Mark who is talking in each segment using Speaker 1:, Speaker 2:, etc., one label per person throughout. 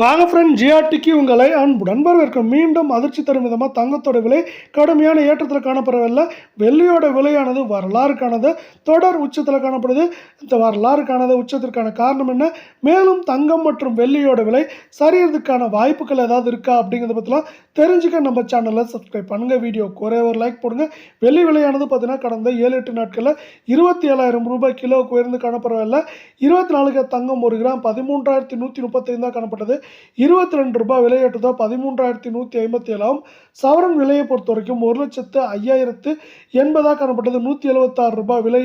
Speaker 1: வாங்க ஃப்ரெண்ட் ஜிஆர்டிக்கு உங்களை அன்புடன் வரவேற்கும் மீண்டும் அதிர்ச்சி தரும் விதமாக தங்கத்தோட விலை கடுமையான ஏற்றத்தில் காணப்படவில்லை. வெள்ளியோட விலையானது வரலாறுக்கானது தொடர் உச்சத்தில் காணப்படுது. இந்த வரலாறுக்கானது உச்சத்திற்கான காரணம் என்ன? மேலும் தங்கம் மற்றும் வெள்ளியோட விலை சரியறதுக்கான வாய்ப்புகள் ஏதாவது இருக்கா அப்படிங்கிறத பற்றிலாம் தெரிஞ்சுக்க நம்ம சேனலில் சப்ஸ்கிரைப் பண்ணுங்கள் வீடியோ குறைய ஒரு லைக் போடுங்க. வெள்ளி விலையானது பார்த்தீங்கன்னா கடந்த ஏழு எட்டு நாட்களில் இருபத்தி ஏழாயிரம் ரூபாய் கிலோவுக்கு உயர்ந்து காணப்படவில்லை. இருபத்தி நாலுக்கு தங்கம் ஒரு கிராம் பதிமூன்றாயிரத்தி நூற்றி முப்பத்தைந்தாக காணப்பட்டது. இருபத்தி ரெண்டு ரூபாய் விலையேற்றதோ பதிமூன்றாயிரத்தி நூற்றி ஐம்பத்தி ஏழாம். சவரன் விலையை பொறுத்த வரைக்கும் ஒரு லட்சத்து ஐயாயிரத்து எண்பதாக காணப்பட்டது. நூற்றி எழுபத்தாறு ரூபாய் விலை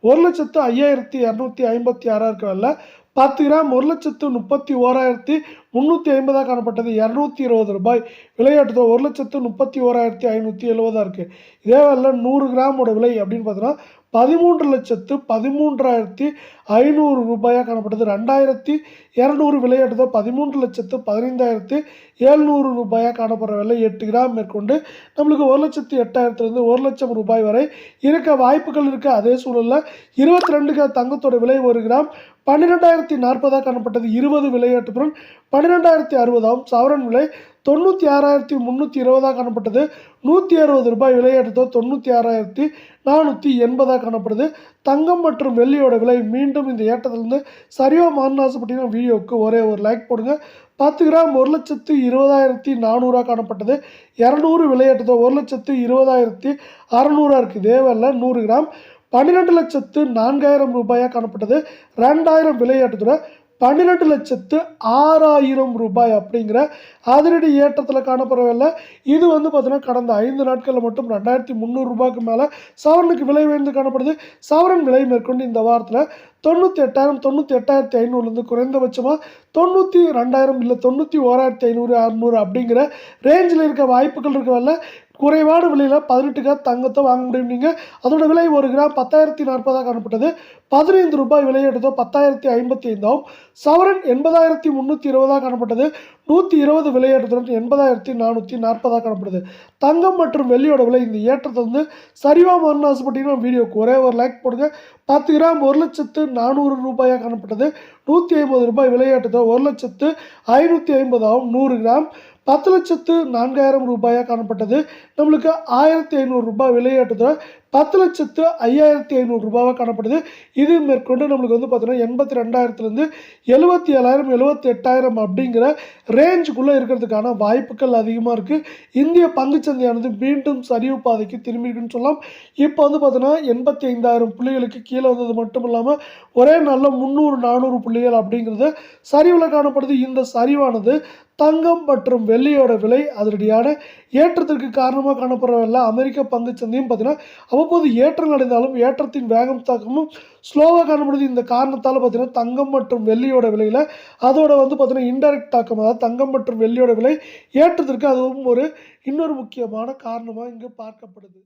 Speaker 1: ஒரு லட்சத்து ஐயாயிரத்தி இரநூத்தி ஐம்பத்தி ஆறாக இருக்கவில்ல. பத்து கிராம் ஒரு லட்சத்து முப்பத்தி ஓராயிரத்தி முந்நூற்றி ஐம்பதாக காணப்பட்டது. இரநூத்தி இருபது ரூபாய். விலையாட்டுதோ ஒரு லட்சத்து முப்பத்தி ஓராயிரத்தி ஐநூற்றி எழுபதாக இருக்குது இதே வேலை நூறு கிராமோட விலை அப்படின்னு பார்த்தோன்னா பதிமூன்று லட்சத்து பதிமூன்றாயிரத்தி ஐநூறு ரூபாயாக காணப்பட்டது. ரெண்டாயிரத்தி இரநூறு விலையாட்டுதோ பதிமூன்று லட்சத்து பதினைந்தாயிரத்தி ஏழ்நூறு ரூபாயாக காணப்படுற விலை எட்டு கிராம் மேற்கொண்டு நம்மளுக்கு ஒரு லட்சத்து எட்டாயிரத்துலேருந்து ஒரு லட்சம் ரூபாய் வரை இருக்க வாய்ப்புகள் இருக்குது அதே சூழலில் இருபத்தி ரெண்டு தங்கத்தோட விலை ஒரு கிராம் பன்னிரெண்டாயிரத்தி நாற்பதாக காணப்பட்டது. இருபது விலையாட்டுப்புறம் பன்னிரெண்டாயிரத்தி அறுபதாம் சவரன் விலை தொண்ணூற்றி ஆறாயிரத்தி முந்நூற்றி இருபதாக காணப்பட்டது. நூற்றி அறுபது ரூபாய் விலையேற்றத்தோ தொண்ணூற்றி ஆறாயிரத்தி நானூற்றி எண்பதாக காணப்படுது. தங்கம் மற்றும் வெள்ளியோட விலை மீண்டும் இந்த ஏற்றத்திலிருந்து சரியாக மாறின ஆசைப்பட்டீங்கன்னா வீடியோவுக்கு ஒரே ஒரு லைக் போடுங்க. பத்து கிராம் ஒரு லட்சத்து இருபதாயிரத்தி நானூறாக காணப்பட்டது. இரநூறு விலையேற்றத்தோ ஒரு லட்சத்து இருபதாயிரத்தி அறநூறாக இருக்குது தேவையில்ல நூறு கிராம் பன்னிரெண்டு லட்சத்து நான்காயிரம் ரூபாயாக காணப்பட்டது. ரெண்டாயிரம் விலையேற்றத்தோட பன்னிரெண்டு லட்சத்து ஆறாயிரம் ரூபாய் அப்படிங்கிற அதிரடி ஏற்றத்தில் காணப்படவில்லை. இது வந்து பார்த்தீங்கன்னா கடந்த ஐந்து நாட்களில் மட்டும் ரெண்டாயிரத்தி முந்நூறு ரூபாய்க்கு மேலே சவரனுக்கு விலை உயர்ந்து காணப்படுது. சவரன் விலை மேற்கொண்டு இந்த வாரத்தில் தொண்ணூற்றி எட்டாயிரம் தொண்ணூற்றி எட்டாயிரத்தி ஐநூறுலேருந்து குறைந்தபட்சமாக தொண்ணூற்றி ரெண்டாயிரம் இல்லை தொண்ணூற்றி ஓராயிரத்தி ஐநூறு அறநூறு அப்படிங்கிற ரேஞ்சில் இருக்க வாய்ப்புகள் இருக்கவில்லை. குறைவான விலையில் பதினெட்டு கிராம் தங்கத்தை வாங்க முடியும். நீங்கள் அதோட விலை ஒரு கிராம் பத்தாயிரத்தி நாற்பதாக காணப்பட்டது. பதினைந்து ரூபாய் விலை பத்தாயிரத்தி ஐம்பத்தி ஐந்தாகும் சவரன் எண்பதாயிரத்தி முந்நூற்றி இருபதாக காணப்பட்டது. நூற்றி இருபது விலை ஏற்றத்துடன் எண்பதாயிரத்தி நானூற்றி நாற்பதாக காணப்படுது. தங்கம் மற்றும் வெள்ளியோட விலை இந்த ஏற்றத்தை வந்து சரிவா மாறணும் ஆசைப்பட்டீங்கன்னா வீடியோக்கு ஒரே ஒரு லைக் போடுங்க. பத்து கிராம் ஒரு லட்சத்து நானூறு ரூபாயாக காணப்பட்டது. நூற்றி ஐம்பது ரூபாய் விலையாட்டுதோ ஒரு லட்சத்து ஐநூற்றி ஐம்பதாகவும் நூறு கிராம் பத்து லட்சத்து நான்காயிரம் ரூபாயாக காணப்பட்டது. நம்மளுக்கு ஆயிரத்தி ஐநூறு ரூபாய் விலையாட்டுதோ பத்து லட்சத்து ஐயாயிரத்தி ஐநூறு ரூபாவாக காணப்படுது. இது மேற்கொண்டு நம்மளுக்கு வந்து பார்த்தீங்கன்னா எண்பத்தி ரெண்டாயிரத்துலேருந்து எழுபத்தி ஏழாயிரம் எழுபத்தி எட்டாயிரம் அப்படிங்கிற ரேஞ்சுக்குள்ளே இருக்கிறதுக்கான வாய்ப்புகள் அதிகமாக இருக்குது இந்திய பங்குச்சந்தையானது மீண்டும் சரிவு பாதைக்கு திரும்பியிருக்குன்னு சொல்லலாம். இப்போ வந்து பார்த்தீங்கன்னா எண்பத்தி ஐந்தாயிரம் புள்ளிகளுக்கு கீழே வந்தது மட்டும் இல்லாமல் ஒரே நாளில் முந்நூறு நானூறு புள்ளிகள் அப்படிங்கிறது சரிவில் காணப்படுது. இந்த சரிவானது தங்கம் மற்றும் வெள்ளியோட விலை அதிரடியான ஏற்றத்திற்கு காரணமாக காணப்படுறவில்லை அமெரிக்க பங்குச்சந்தையும் பார்த்தீங்கன்னா அவ்வப்போது ஏற்றம் அடைந்தாலும் ஏற்றத்தின் வேகம் தாக்கமும் ஸ்லோவாக காணப்படுது. இந்த காரணத்தால் பார்த்தீங்கன்னா தங்கம் மற்றும் வெள்ளியோட விலையில் அதோட வந்து பார்த்தீங்கன்னா இன்டெரக்ட் தாக்கம் அதாவது தங்கம் மற்றும் வெள்ளியோட விலை ஏற்றத்திற்கு அதுவும் ஒரு இன்னொரு முக்கியமான காரணமாக இங்கு பார்க்கப்படுது.